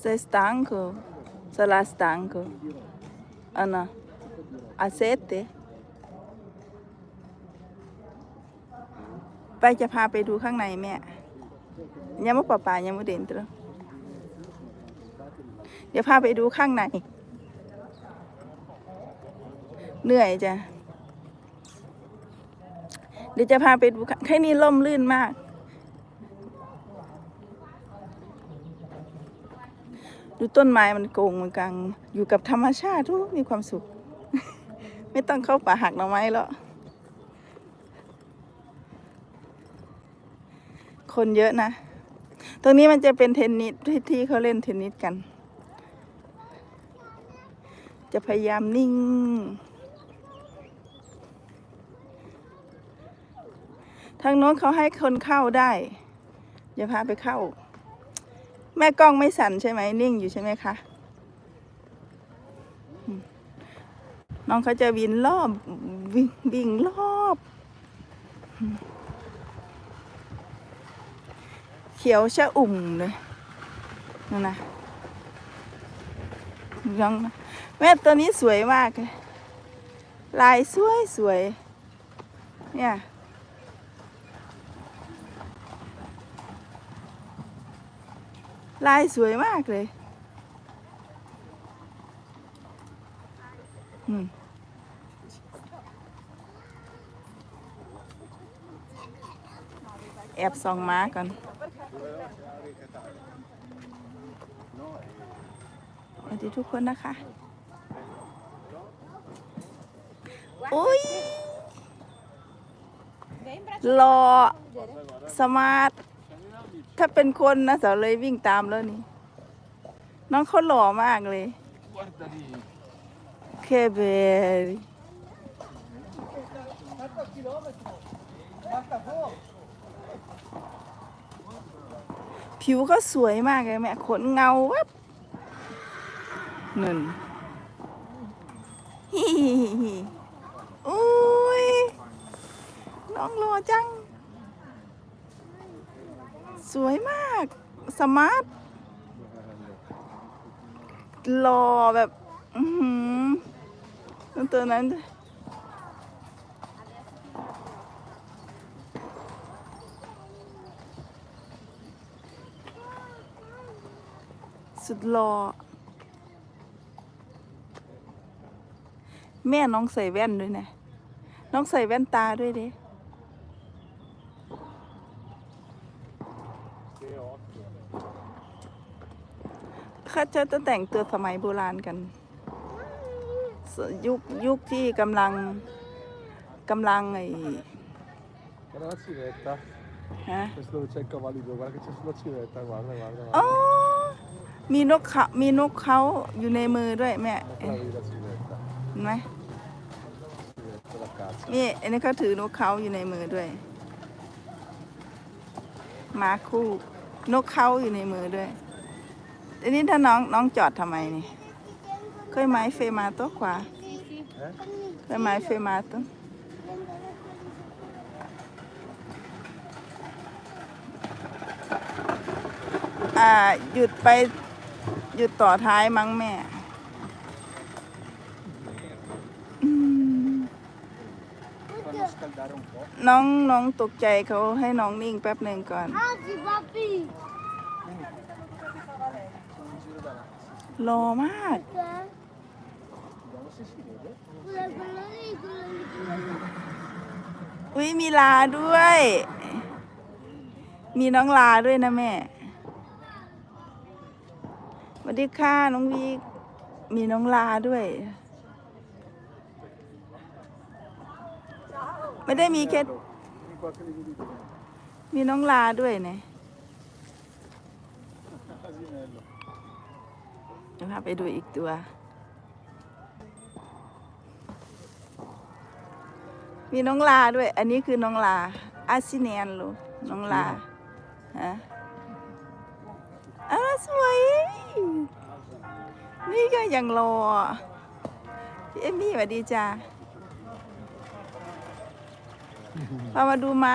Sei stanco? Sarà stanco? Ah no. A sette? ไปจะพาไปดูข้างในแม่ยังไม่ป่าป่ายังไม่เด่นตัวเดี๋ยวพาไปดูข้างใน เหนื่อยจ้ะ เดี๋ยวจะพาไปดูแค่นี้ล่มลื่นมาก ดูต้นไม้มันโกงมันกลางอยู่กับธรรมชาติทุกมีความสุข ไม่ต้องเข้าป่าหักหน่อไม้แล้วคนเยอะนะ ตรงนี้มันจะเป็นเทนนิสที่ที่เขาเล่นเทนนิสกัน จะพยายามนิ่ง ทางโน้นเขาให้คนเข้าได้ อย่าพาไปเข้า แม่กล้องไม่สั่นใช่ไหมนิ่งอยู่ใช่ไหมคะน้องเขาจะวินรอบวิ่งวิ่งรอบ เขียวชะอุ่มเลยนั่นนะยังแม่ตัวนี้สวยมากเลยลายสวยสวยเนี่ย ลายสวยมากเลยแอบส่องม้าก่อนสวัสดีทุกคนนะคะอุ้ยรอสมาร์ท ถ้าเป็นคนนะสาวเลยวิ่งตามแล้วนี่ น้องเขาหล่อมากเลย Guarda lì. เคเบรีผิวก็สวยมากเลยแม่ขนเงาวับหนึ่งฮิฮิฮิอุ้ยน้องหล่อจัง สวยมาก สมาร์ทหล่อแบบ อือหือตัวนั้น สุดหล่อแม่น้องใส่แว่นด้วยนะ น้องใส่แว่นตาด้วยด้ Che occhio. เขาจะจะแต่งตัวสมัยโบราณกันสยุคยุคที่กำลังกำลังไอ้ Guarda la civetta. ฮะ Questo dove c'è il cavallino, guarda che c'è sulla civetta, guarda, guarda, อ๋อ guarda. มีนกเขามีนกเขาอยู่ในมือด้วยแม่ Ma เห็น trovi la civetta. ไหม Civetta da cazzo. นี่อันนี้เขาถือนกเขาอยู่ในมือด้วยห มาคู่ นกเขาอยู่ในมือด้วยอันนี้ถ้าน้องน้องจอดทำไมนี่เคยไม้เฟมาตัวขวาเคยไม้เฟมาตัวอ่าหยุดไปหยุดต่อท้ายมั้งแม่ น้องน้องตกใจเขาให้น้องนิ่งแป๊บหนึ่งก่อน Oggi papi! Un giro davanti. รอมาก Che? Vediamo se si vede. Quello quello lì, quello lì. อุ้ยมีลาด้วย มีน้องลาด้วยนะแม่สวัสดีค่ะน้องวีมีน้องลาด้วย ไม่ได้มีแค่มีน้องลาด้วยเนี่ยเดี๋ยวพาไปดูอีกตัว มีน้องลาด้วย อันนี้คือน้องลา อาซิเนียนลูกน้องลาฮะอ้าสวย นี่ก็ยังรอพี่เอมมี่สวัสดีจ้า พามาดูม้า